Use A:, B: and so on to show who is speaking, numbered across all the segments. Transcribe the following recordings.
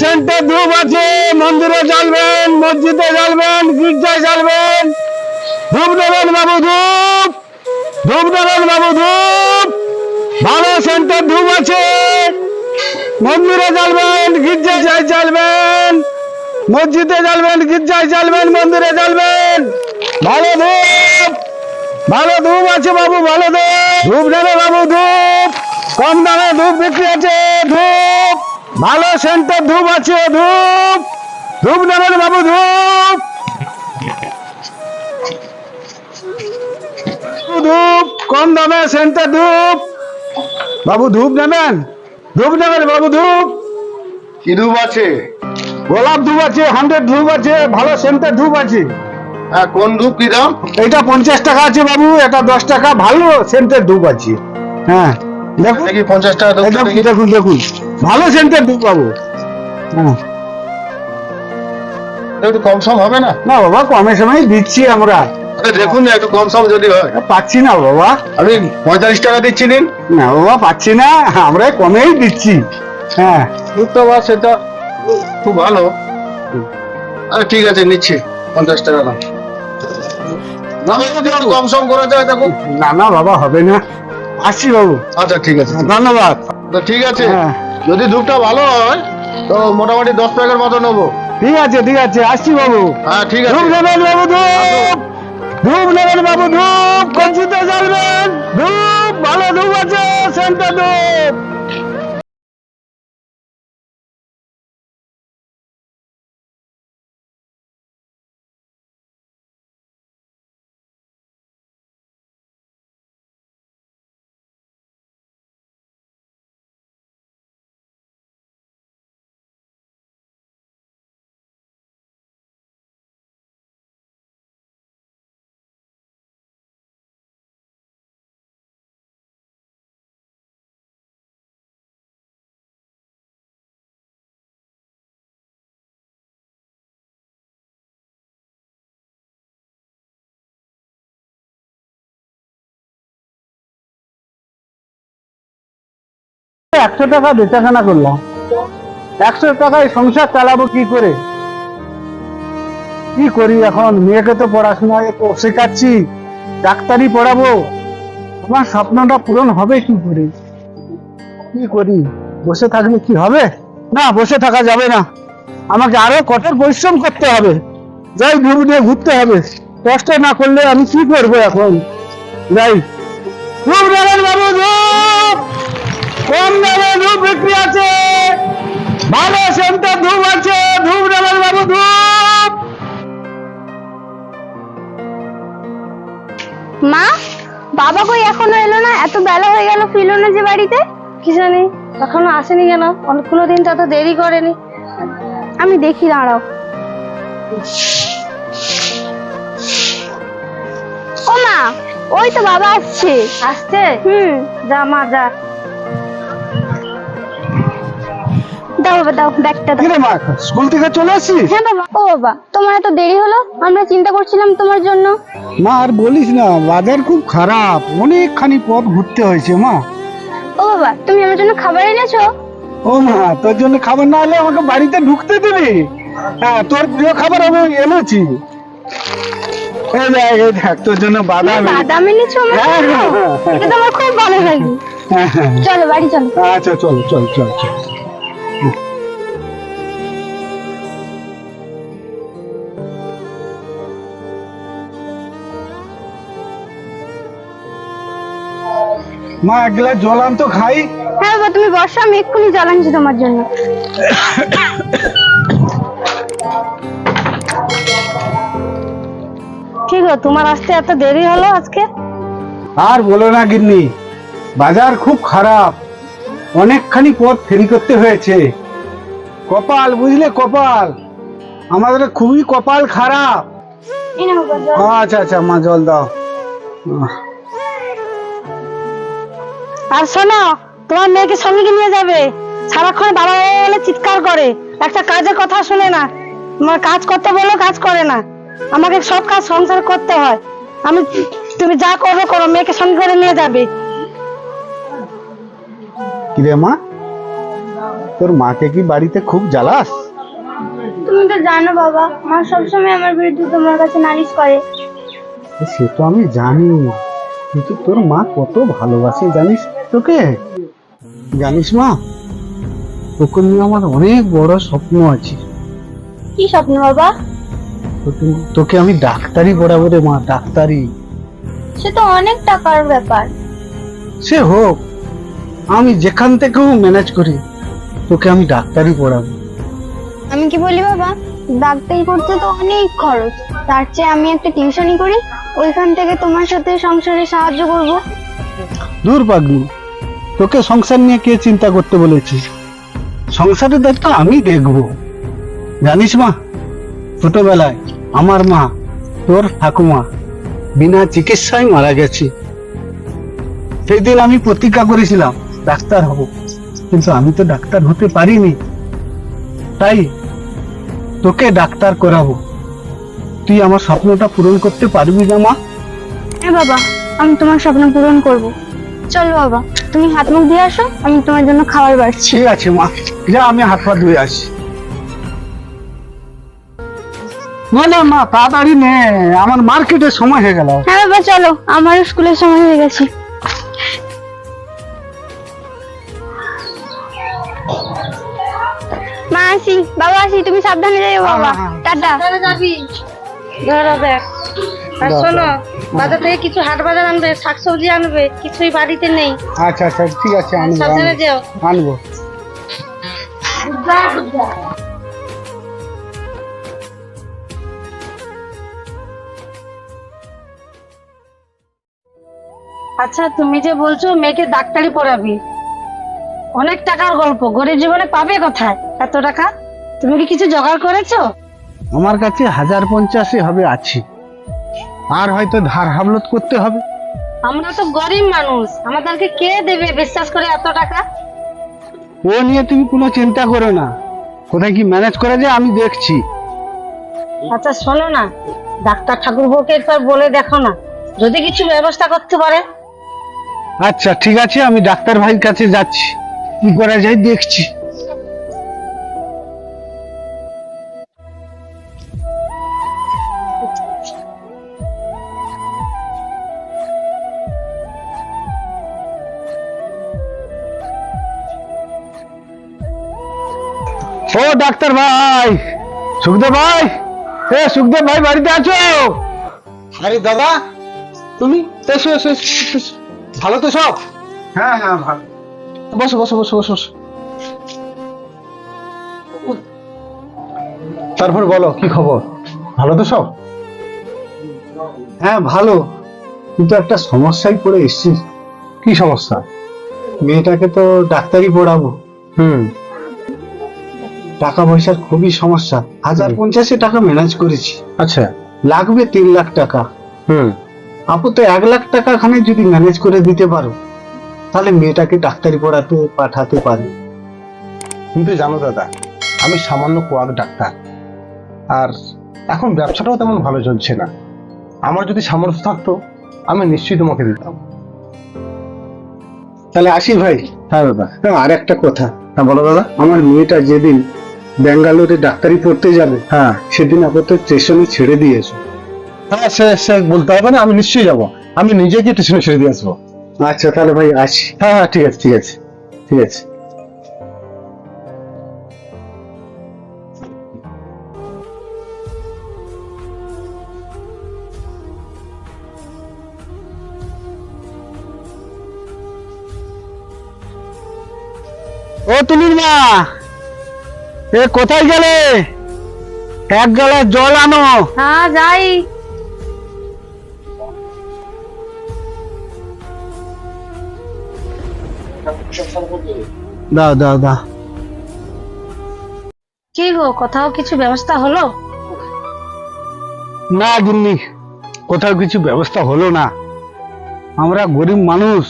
A: Centre ধূপ আছে, মন্দিরে জ্বালবেন, মসজিদে জ্বালবেন, গির্জায় জ্বালবেন। ধূপ দেবেন বাবু ধূপ ধূপ দেবেন বাবু ধূপ। ভালো সেন্টার ধূপ আছে। মন্দিরে জ্বালবেন, গির্জায় জ্বালবেন। মসজিদে জ্বালবেন, গির্জায় জ্বালবেন, মন্দিরে জ্বালবেন। ভালো ধূপ ভালো ধূপ আছে বাবু, ভালো ধূপ। ধূপ নেবে বাবু ধূপ। কম দামে ধূপ বিক্রি আছে, ধূপ। ভালো সেন্টার ধূপ আছে ধূপ। ধূপ নেবেন বাবু ধূপ। ধূপ কম দামে সেন্টার ধূপ। বাবু ধূপ নেবেন? ধূপ নেবেন বাবু ধূপ।
B: কি ধূপ আছে?
A: গোলাপ ধূপ আছে হান্ড্রেড ধূপ আছে ভালো সেন্টার ধূপ আছে।
B: হ্যাঁ কোন ধূপ কি দাম?
A: এটা পঞ্চাশ টাকা আছে বাবু এটা দশ টাকা ভালো সেন্টের ধূপ আছে। হ্যাঁ দেখুন।
B: দেখি পঞ্চাশ টাকা
A: দেখুন দেখুন। ভালো সেন্টার ধূপ পাবো। হ্যাঁ
B: একটু কম সম হবে না?
A: না বাবা কমে সময় দিচ্ছি আমরা।
B: আরে দেখুন না একটু কম সম যদি হয়।
A: পাচ্ছি না বাবা।
B: আপনি পঁয়তাল্লিশ টাকা দিচ্ছি দিন।
A: না বাবা পাচ্ছি না আমরা কমেই দিচ্ছি। হ্যাঁ।
B: ধূপটা বা সেটা খুব ভালো। আরে ঠিক আছে নিচ্ছি পঞ্চাশ টাকা দাম। না যদি একটু কম সম করা যায় দেখুন।
A: না না বাবা হবে না। আসছি বাবু।
B: আচ্ছা ঠিক আছে।
A: ধন্যবাদ।
B: তো ঠিক আছে।
A: হ্যাঁ।
B: যদি ধূপটা ভালো হয় তো মোটামুটি দশ প্যাকের মতো নেব।
A: ঠিক আছে ঠিক আছে আসছি বাবু।
B: হ্যাঁ ঠিক আছে।
A: ধূপ নেবেন বাবু ধূপ। ধূপ নেবেন বাবু ধূপ। কঞ্চিতে জ্বালবেন। ধূপ ভালো ধূপ আছে সেন্টার ধূপ। একশো টাকা বেচাকেনা করলাম একশো টাকায় সংসার চালাবো কি করে? কি করি এখন? মেয়েকে তো পড়াশোনায় তো শেখাচ্ছি, ডাক্তারি পড়াবো। আমার স্বপ্নটা পূরণ হবে কি করে? কি করি? বসে থাকলে কি হবে? না, বসে থাকা যাবে না। আমাকে আরও কঠোর পরিশ্রম করতে হবে। যাই ঘুর নিয়ে ঘুরতে হবে। কষ্ট না করলে আমি কি করব এখন? যাই। বাবু কম দামে ধূপ বিক্রি আছে? ভালো সেন্টার ধূপ আছে ধূপ নেবেন বাবু ধূপ।
C: মা বাবা কই এখনও এলো না? এত বেলা হয়ে গেল ফিরলো না যে বাড়িতে?
D: কি জানি এখনও আসেনি কেন? অনেকগুলো দিন তত দেরি করেনি।
C: আমি দেখি দাঁড়াও। ও মা ওই তো বাবা আসছে।
D: আসছে?
C: হুম।
D: যা মা যা।
C: দাও বাবা দাও ব্যাগটা দাও।
A: মা স্কুল থেকে চলে আসছিস?
C: হ্যাঁ বাবা। ও বাবা তোমার এত দেরি হলো? আমরা চিন্তা করছিলাম তোমার জন্য।
A: মা আর বলিস না বাজার খুব খারাপ। অনেকখানি পথ ঘুরতে হয়েছে মা।
C: ও বাবা তুমি আমার জন্য খাবার এনেছো?
A: ও মা তোর জন্য খাবার না হলে আমাকে বাড়িতে ঢুকতে দিবি হ্যাঁ তোর প্রিয় খাবার আমি এনেছি। এই দেখ এই দেখ তোর জন্য বাদাম
C: বাদাম এনেছো
A: হ্যাঁ, হ্যাঁ।
C: এটা তো আমার খুব ভালো লাগে। চলো বাড়ি চলো।
A: আচ্ছা চল চল চল চল। মা এক গ্লাস জল আন তো খাই।
C: হ্যাঁ বাবা তুমি বসো আমি এক্ষুনি জল আনছি তোমার জন্য।
D: কি গো তোমার আসতে এত দেরি হলো আজকে?
A: আর বলো না গিন্নি বাজার খুব খারাপ। অনেকখানি পথ ফেরি করতে হয়েছে। কপাল বুঝলে কপাল? আমাদের খুবই কপাল খারাপ। আচ্ছা আচ্ছা মা জল দাও।
D: আর শোনো তোমার মেয়েকে সঙ্গে নিয়ে যাবে। সারাক্ষণ বাবা বাবা বলে চিৎকার করে একটা কাজের কথা শুনে না। আমার কাজ করতে বলো কাজ করে না। আমাকে সব কাজ সংসার করতে হয়। আমি তুমি যা করবে করো মেয়েকে সঙ্গে করে নিয়ে যাবে।
A: কিরে মা? তোর মাকে কি বাড়িতে খুব জ্বালাস?
C: তুমি তো জানো বাবা মা সবসময় আমার বিরুদ্ধে তোমার কাছে নালিশ করে।
A: সে তো আমি জানি। কিন্তু তোর মা কত ভালোবাসে জানিস? তোকে? জানিস মা তোকে নিয়ে আমার অনেক বড় স্বপ্ন আছে।
C: কি স্বপ্ন বাবা?
A: তোকে- আমি ডাক্তারি পড়াবো রে মা ডাক্তারি
C: সে তো অনেক টাকার ব্যাপার।
A: সে হোক আমি যেখান থেকেও ম্যানেজ করি তোকে আমি ডাক্তারি পড়াবো।
C: আমি কি বলি বাবা? ডাক্তারি করতে তো অনেক খরচ। তার চেয়ে আমি একটা টিউশনই করি ওইখান থেকে তোমার সাথে সংসারে সাহায্য করব।
A: দূর পাগলি তোকে সংসার নিয়ে কে চিন্তা করতে বলেছি? সংসারের দায়িত্ব আমি দেখব। জানিস মা, ছোটবেলায় আমার মা, তোর ঠাকুমা, বিনা চিকিৎসায় মারা গেছে। সেই দিন আমি প্রতিজ্ঞা করেছিলাম, ডাক্তার হব। কিন্তু আমি তো ডাক্তার হতে পারিনি। তাই তোকে ডাক্তার করাবো। তুই আমার স্বপ্নটা পূরণ করতে পারবি না মা?
C: হ্যাঁ বাবা, আমি তোমার স্বপ্ন পূরণ করব। চলো বাবা তুমি হাত মুখ দিয়ে আসো আমি তোমার জন্য খাবার বাড়ছি।
A: ঠিক আছে মা। যা আমি হাত পা ধুয়ে আসি। না না মা তাড়াতাড়ি নে আমার মার্কেটের সময় হয়ে গেল।
C: হ্যাঁ বাবা চলো আমারও স্কুলের সময় হয়ে গেছে। মা আসি বাবা আসি তুমি সাবধানে যাও বাবা।
A: হ্যাঁ, হ্যাঁ।
C: টাটা।
D: যাবি। ধরো ব্যাগ আর শোনো বাজার থেকে কিছু হাট বাজার আনবে শাকসবজি আনবে কিছুই বাড়িতে নেই।
A: আচ্ছা আচ্ছা ঠিক আছে আনব
D: সাবধানে যেও।
A: আনব।
D: আচ্ছা তুমি যে বলছো মেয়েকে ডাক্তারি পড়াবি অনেক টাকার গল্প গরিব জীবনে পাবে কোথায় এত টাকা? তুমি কি কিছু জোগাড় করেছ?
A: আমার কাছে হাজার পঞ্চাশে হবে আছে। আর হয়তো ধার হাবলত করতে হবে।
D: আমরা তো গরিব মানুষ আমাদেরকে কে দেবে বিশ্বাস করে এত টাকা?
A: ও নিয়ে তুমি কোনো চিন্তা করো না। কোথায় কি ম্যানেজ করা যায় আমি দেখছি।
D: আচ্ছা শোনো না। ডাক্তার ঠাকুর ঠাকুরবাবুকে একবার বলে দেখো না। যদি কিছু ব্যবস্থা করতে পারে।
A: আচ্ছা ঠিক আছে আমি ডাক্তার ভাইয়ের কাছে যাচ্ছি। কি করা যায় দেখছি। ডাক্তার ভাই। সুখদেব ভাই? এ সুখদেব ভাই বাড়িতে আছো? আরে দাদা তুমি? এসো এসো। ভালো তো সব? হ্যাঁ হ্যাঁ ভালো। বসো বসো বসো বসো বসো। তারপর বলো কি খবর? ভালো তো সব? হ্যাঁ ভালো। কিন্তু একটা সমস্যায় পড়ে এসছি। কি সমস্যা? মেয়েটাকে তো ডাক্তারি পড়াবো। হুম। টাকা পয়সার খুবই সমস্যা। হাজার পঞ্চাশে টাকা ম্যানেজ করেছি। আচ্ছা। লাগবে তিন লাখ টাকা। হুম। আপু তো এক লাখ টাকা খানে যদি ম্যানেজ করে দিতে পারো তাহলে মেয়েটাকে ডাক্তারি পড়াতে পাঠাতে পারি।
E: তুমি তো জানো দাদা আমি সামান্য কোয়াক ডাক্তার। আর এখন ব্যবসাটাও তেমন ভালো চলছে না। আমার যদি সামর্থ্য থাকতো আমি নিশ্চয়ই তোমাকে দিতাম।
A: তাহলে আসি ভাই।
E: হ্যাঁ দাদা।
A: আর একটা কথা।
E: হ্যাঁ বলো দাদা।
A: আমার মেয়েটা যেদিন ব্যাঙ্গালোরে ডাক্তারি পড়তে যাবে
E: হ্যাঁ।
A: সেদিন আপাতত স্টেশনে ছেড়ে দিয়েছ
E: হ্যাঁ সে সে বলতে হবে না আমি নিশ্চয়ই যাব। আমি নিজে গিয়ে স্টেশনে ছেড়ে দিয়ে আসব।
A: আচ্ছা তাহলে ভাই আসি।
E: হ্যাঁ হ্যাঁ ঠিক আছে ঠিক আছে। ঠিক আছে।
A: ও তুলির মা! এ কোথায় গেলে? এক গ্লাস জল আনো।
D: হ্যাঁ যাই।
A: দাও দাও দাও।
D: কি গো কোথাও কিছু ব্যবস্থা হলো?
A: না গিন্নি কোথাও কিছু ব্যবস্থা হলো না। আমরা গরিব মানুষ।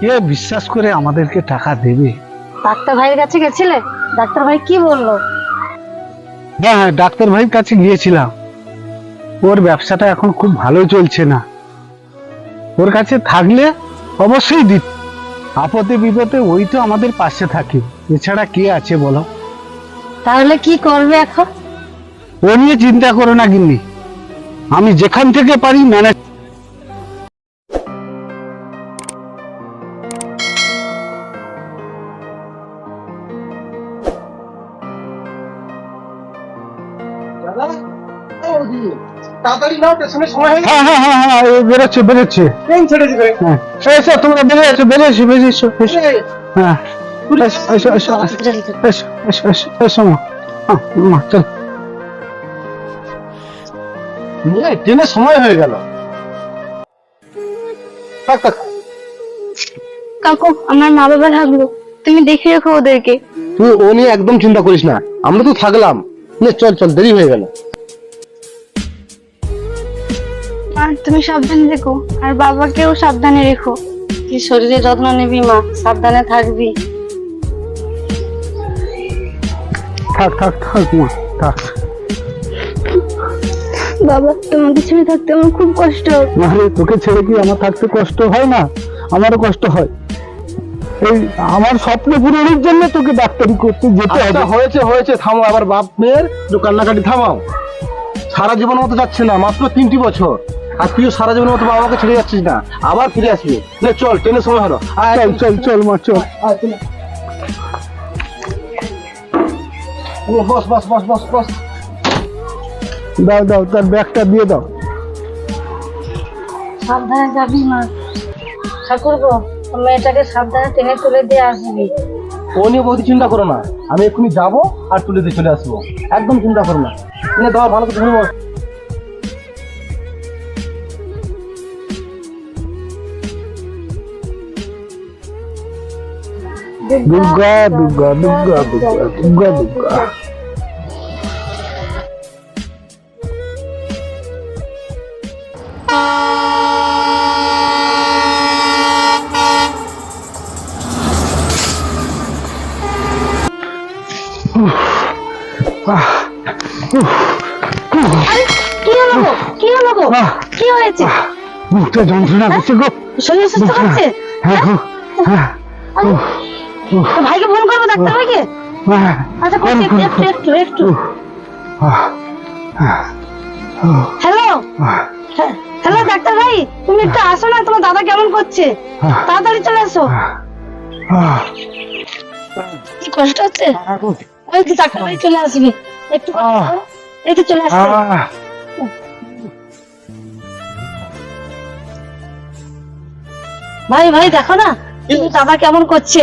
A: কে বিশ্বাস করে আমাদেরকে টাকা দেবে?
D: ডাক্তার ভাইয়ের কাছে গেছিলে? ডাক্তার ভাই কি বলল?
A: হ্যাঁ হ্যাঁ ডাক্তার ভাইয়ের কাছে গিয়েছিলাম। ওর ব্যবসাটা এখন খুব ভালো চলছে না। ওর কাছে থাকলে অবশ্যই দিত। আপদে বিপদে ওই তো আমাদের পাশে থাকে। এছাড়া কে আছে বলো?
D: তাহলে কি করবে এখন?
A: ও নিয়ে চিন্তা করো না গিন্নি। আমি যেখান থেকে পারি ম্যানেজ
E: সময় হয়ে
A: হ্যাঁ হ্যাঁ হ্যাঁ হ্যাঁ বেরোচ্ছে বেরোচ্ছে।
E: ট্রেন ছেড়ে দিবে।
A: হ্যাঁ এসো তোমরা বেরিয়ে এসো বেরিয়ে এসো বেরিয়ে এসো এসো। হ্যাঁ এসো এসো এসো এসো এসো এসো এসো। মা। হ্যাঁ, মা চল।
E: ট্রেনের সময় হয়ে গেল।
C: কাকু আমার মা বাবা থাকল। তুমি দেখে রেখো ওদেরকে।
E: তুই ও নিয়ে একদম চিন্তা করিস না। আমরা তো থাকলাম। নে চল চল দেরি হয়ে গেল।
C: মা তুমি সাবধানে রেখো আর বাবাকেও সাবধানে রেখো।
D: তুই শরীরের যত্ন নিবি মা সাবধানে থাকবি।
A: থাক থাক থাক মা থাক।
C: বাবা তোমাকে ছেড়ে থাকতে আমার খুব কষ্ট। হয়।
A: আরে তোকে ছেড়ে কি আমার থাকতে কষ্ট হয় না? আমারও কষ্ট হয়। এই আমার স্বপ্ন পূরণের জন্য তোকে ডাক্তারি করতে যেতে হবে।
E: আচ্ছা হয়েছে হয়েছে থামো আবার বাপ মেয়ের কান্নাকাটি থামাও। সারা জীবনের মতো যাচ্ছে না মাত্র তিনটি বছর। আর তুইও সারা জীবনের মতো বাবাকে ছেড়ে যাচ্ছিস না। আবার ফিরে আসবি। নে চল ট্রেনের সময় হলো। আয়,
A: চল চল চল মা চল।
E: বস বস বস বস বস।
A: দাও দাও তার ব্যাগটা দিয়ে দাও।
D: সাবধানে যাবি মা। ঠাকুর গো মেয়েটাকে সাবধানে টেনে তুলে দিয়ে আসবি।
E: ও নিয়ে বৌদি চিন্তা করো না। আমি এক্ষুনি যাব আর তুলে দিয়ে চলে আসব। একদম চিন্তা করো না। নে দাও ভালো করে
A: দুর্গা দুর্গা দুর্গা দুর্গা দুর্গা দুর্গা।
D: কি হয়েছে?
A: বুকটা যন্ত্রণা করছে গো।
D: শরীর সুস্থ হচ্ছে?
A: হ্যাঁ হ্যাঁ
D: তো ভাইকে ফোন করব ডাক্তার ভাইকে?
A: হ্যাঁ
D: আচ্ছা করছি একটু একটু একটু হ্যালো? হ্যালো ডাক্তার ভাই তুমি একটু আসো না তোমার দাদা কেমন করছে? তাড়াতাড়ি চলে আসো। কি কষ্ট হচ্ছে? ওই তো ডাক্তার ভাই চলে আসবে। একটু এই তো চলে আসছে। ভাই ভাই দেখো না দাদা কেমন করছে?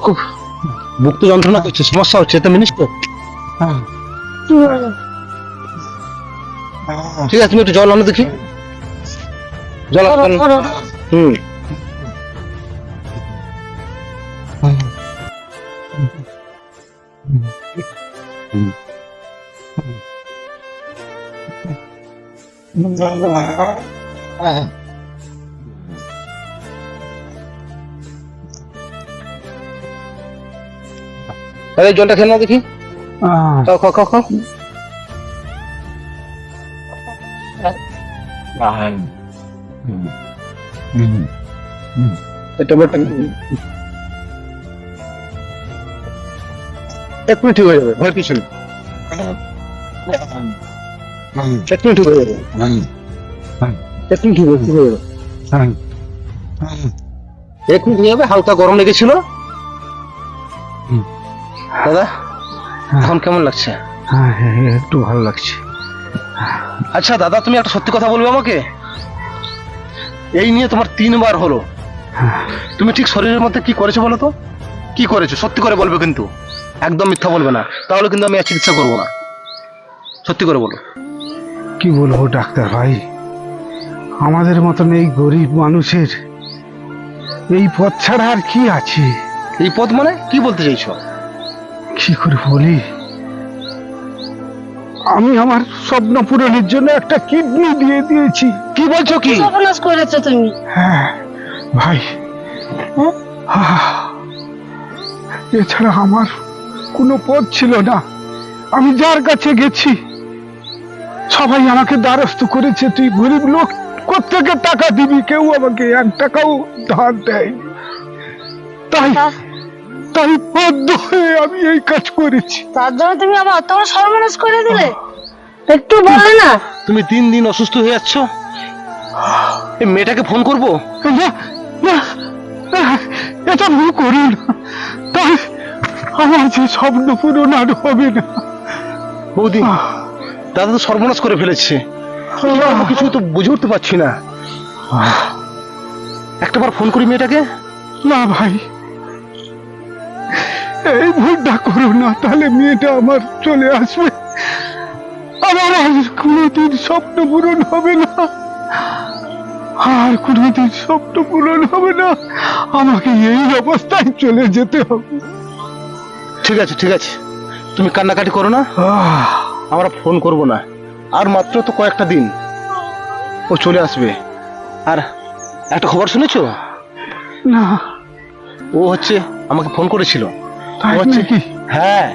A: হুম,
E: খুব বুক তো যন্ত্রণা করছে সমস্যা হচ্ছে তো? মিনিস তো ঠিক আছে তুমি একটু জল আনো দেখি। জল
D: ধরো,
E: আনো। তাহলে জলটা খেয়ে নাও দেখি। খাও খাও খাও খাও। এটা বেটা এক্ষুনি ঠিক হয়ে যাবে ভয় কিছু নেই ঠিক হয়ে যাবে। এক্ষুনি ঠিক হয়ে ঠিক হয়ে যাবে। হবে হালকা গরম লেগেছিল। দাদা এখন কেমন লাগছে?
A: হ্যাঁ, হ্যাঁ, হ্যাঁ, একটু ভালো লাগছে।
E: আচ্ছা দাদা তুমি একটা সত্যি কথা বলবে আমাকে? এই নিয়ে তোমার তিনবার হলো। তুমি ঠিক শরীরের মধ্যে কি করেছ বলো তো? কি করেছ? সত্যি করে বলবে কিন্তু। একদম মিথ্যা বলবে না। তাহলে কিন্তু আমি আর চিকিৎসা করব না। সত্যি করে বলো।
A: কি বলব ডাক্তার ভাই? আমাদের মতন এই গরিব মানুষের এই পথ ছাড়া আর কি আছে?
E: এই পথ মানে? কি বলতে চাইছো?
A: কি করে বলি? আমি আমার স্বপ্ন পূরণের জন্য একটা কিডনি দিয়ে দিয়েছি।
E: কি বলছো কি?
D: সর্বনাশ করেছ তুমি।
A: হ্যাঁ ভাই।
D: হ্যাঁ?
A: এছাড়া আমার কোনো পথ ছিল না। আমি যার কাছে গেছি সবাই আমাকে দ্বারস্থ করেছে। তুই গরিব লোক কোথেকে টাকা দিবি? কেউ আমাকে এক টাকাও ধার দেয়নি। তাই তাই বাধ্য হয়ে আমি এই কাজ করেছি।
D: তার জন্য তুমি আমার অত বড় সর্বনাশ করে দিলে? একটু বললে না।
E: তুমি দিন দিন অসুস্থ হয়ে যাচ্ছ? এই মেয়েটাকে ফোন করব?
A: না না এটা ভুল করুন। তাই আমার যে স্বপ্ন পূরণ আর হবে না।
E: বৌদি দাদা তো সর্বনাশ করে ফেলেছে। কিছু তো বুঝে উঠতে পারছি না। একটাবার ফোন করি মেয়েটাকে?
A: না ভাই। এই ভুলটা করো না তাহলে মেয়েটা আমার চলে আসবে। আমার আর কোনোদিন স্বপ্ন পূরণ হবে না। আর কোনোদিন স্বপ্ন পূরণ হবে না। আমাকে এই অবস্থায় চলে যেতে হবে।
E: ঠিক আছে ঠিক আছে। তুমি কান্নাকাটি করো না। আমরা ফোন করব না। আর মাত্র তো কয়েকটা দিন। ও চলে আসবে। আর একটা খবর শুনেছো?
A: না।
E: ও হচ্ছে আমাকে ফোন করেছিল। হচ্ছে হ্যাঁ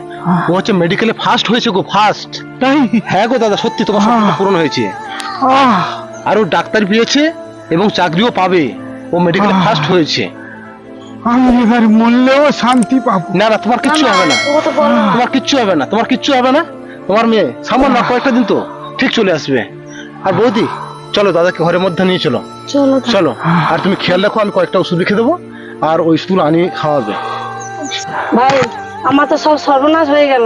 E: ও হচ্ছে মেডিকেলে ফার্স্ট হয়েছে গো ফার্স্ট
A: তাই?
E: হ্যাঁ গো দাদা সত্যি তোমার স্বপ্ন পূরণ হয়েছে। আর ও ডাক্তার পেয়েছে এবং চাকরিও পাবে। ও মেডিকেলে ফার্স্ট হয়েছে।
A: আমি এবার মরলেও শান্তি পাবো।
E: না না তোমার কিচ্ছু হবে না।
D: তো
E: তোমার কিচ্ছু হবে না তোমার কিচ্ছু হবে না। তোমার মেয়ে সামান্য কয়েকটা দিন তো ঠিক চলে আসবে। আর বৌদি চলো দাদাকে ঘরের মধ্যে নিয়ে চলো।
D: চলো
E: চলো আর তুমি খেয়াল রাখো আমি কয়েকটা ওষুধ লিখে দেবো আর ওই ওষুধগুলো আনি খাওয়াবে।
D: ভাই আমার তো সব সর্বনাশ হয়ে গেল।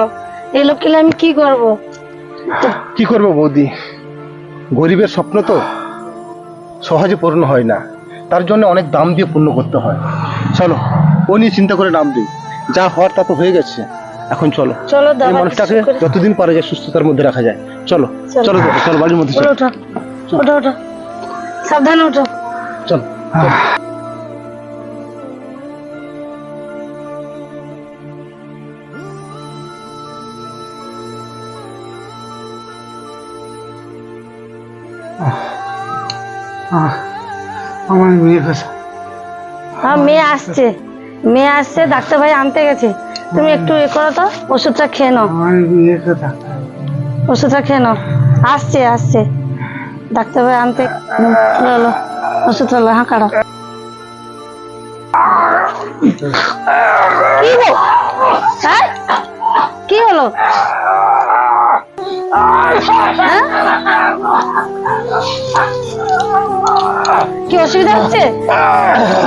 D: এই লোক কিলে আমি কি করব?
E: কি করব বৌদি? গরিবের স্বপ্ন তো সহজে পূর্ণ হয় না। তার জন্য অনেক দাম দিয়ে পূর্ণ করতে হয়। চলো ও নিয়ে চিন্তা করে নাম দিই। যা হওয়ার তা তো হয়ে গেছে। এখন চলো।
D: চলো
E: এই মানুষটাকে যতদিন পারা যায় সুস্থতার মধ্যে রাখা যায়। চলো
D: চলো।
E: চলো চলো বাড়ির মধ্যে চলো।
D: ওঠো ওঠো ওঠো সাবধানে ওঠো।
E: চলো।
A: আমার মেয়ে কথা
D: হ্যাঁ মেয়ে আসছে। মেয়ে আসছে ডাক্তার ভাই আনতে গেছে। তুমি একটু এ করো তো ওষুধটা খেয়ে নাও।
A: আমার মেয়ে কথা
D: ওষুধটা খেয়ে নাও। আসছে আসছে। ডাক্তার ভাই আনতে চলো ওষুধ হলো হ্যাঁ কাড়ো কি গো হ্যাঁ? কি হলো? হ্যাঁ? কি অসুবিধা হচ্ছে?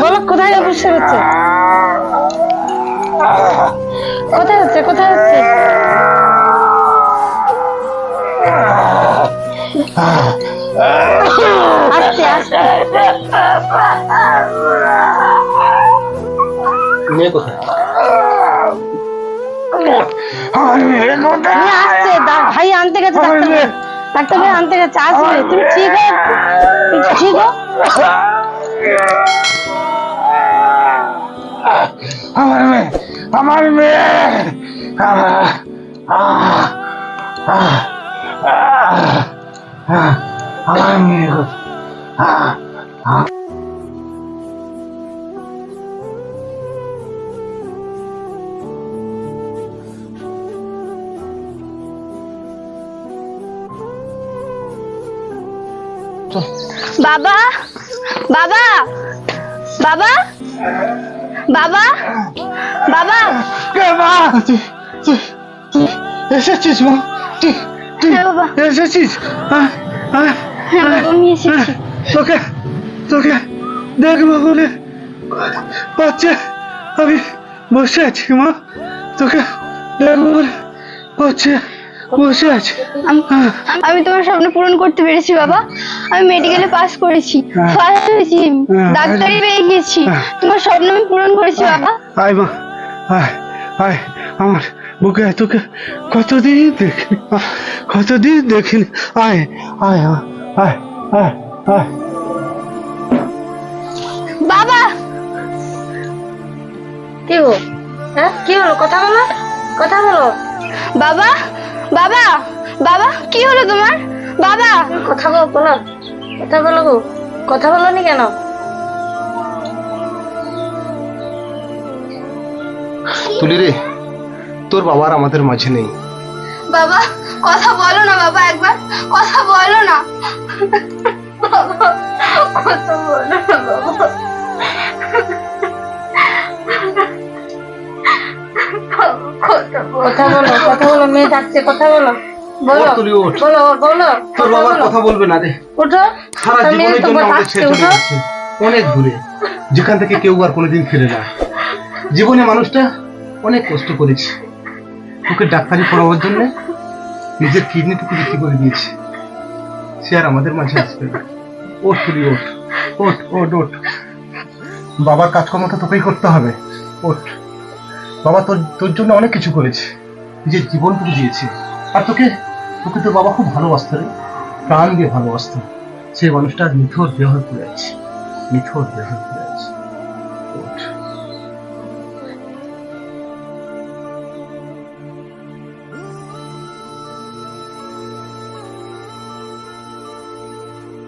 D: বলো কোথায় অসুবিধা হচ্ছে? কোথায় হচ্ছে? কোথায় হচ্ছে? আস্তে আস্তে
E: কোথায়?
D: আসছে ভাই আনতে গেছে ডাক্তার ভাই। ডাক্তার ভাই আনতে গেছে। আসবে তুমি ঠিক ঠিক
A: আমার মেয়ে আমার মেয়ে আহ, আহ, আহ, আহ, আমার মেয়ে
C: বাবা? বাবা? বাবা? বাবা? বাবা?
A: তুই এসেছিস মা? তুই তুই
C: হ্যাঁ বাবা।
A: এসেছিস?
C: হ্যাঁ বাবা এসেছি।
A: তোকে তোকে দেখব বলে বাচ্চা আমি বসে আছি মা। তোকে দেখব বলে বসে বসে আছি।
C: আম- আমি তোমার স্বপ্ন পূরণ করতে পেরেছি বাবা। আমি মেডিকেলে পাস করেছি।
A: হ্যাঁ।
C: ফার্স্ট হয়েছি।
A: হ্যাঁ।
C: ডাক্তারি পেয়ে গেছি
A: হ্যাঁ।
C: তোমার স্বপ্ন আমি পূরণ করেছি বাবা।
A: আয় মা আয় আয়। আমার বুকে তোকে কতদিন দেখিনি কতদিন দেখিনি। আয় আয় আয় আয় আয়
C: বাবা!
D: কি হ্যাঁ? কি হলো? কথা বলো কথা বলো।
C: বাবা! বাবা বাবা কি হলো তোমার? বাবা!
D: কথা বলো বলো কথা বলো গো। কথা বলো নি কেন?
E: তুলি রে তোর বাবার আমাদের মাঝে নেই।
C: বাবা কথা বলো না বাবা একবার। কথা বলো না। বাবা কথা বলো না বাবা। কথা বলো
D: কথা বলো মেয়ে ডাকছে কথা বলো। বলো
E: ওঠ তুলি,
D: বলো বলো
E: তোর
D: কথা
E: কথা বলবে না রে
D: উঠো
E: সারা জীবনের জন্য আমাদের ছেড়ে চলে
D: উঠো।
E: অনেক দূরে যেখান থেকে কেউ আর কোনোদিন ফিরে না। জীবনে মানুষটা অনেক কষ্ট করেছে। ওকে ডাক্তারি পড়াবার জন্য নিজের কিডনিটুকু বিক্রি করে দিয়েছে। সে আর আমাদের মাঝে আসবে না। ওঠ তুলি ওঠ। ওঠ ওঠ ওঠ। বাবার কাজকর্মটা তোকেই করতে হবে। ওঠ। বাবা, তোর তোর জন্য অনেক কিছু করেছে। নিজের জীবন তুলে দিয়েছে। আর তোকে তোকে তোর বাবা খুব ভালোবাসত রে। প্রাণ দিয়ে ভালোবাসত। সেই মানুষটা নিথর দেহ হয়ে যাচ্ছে নিথর দেহ ওঠ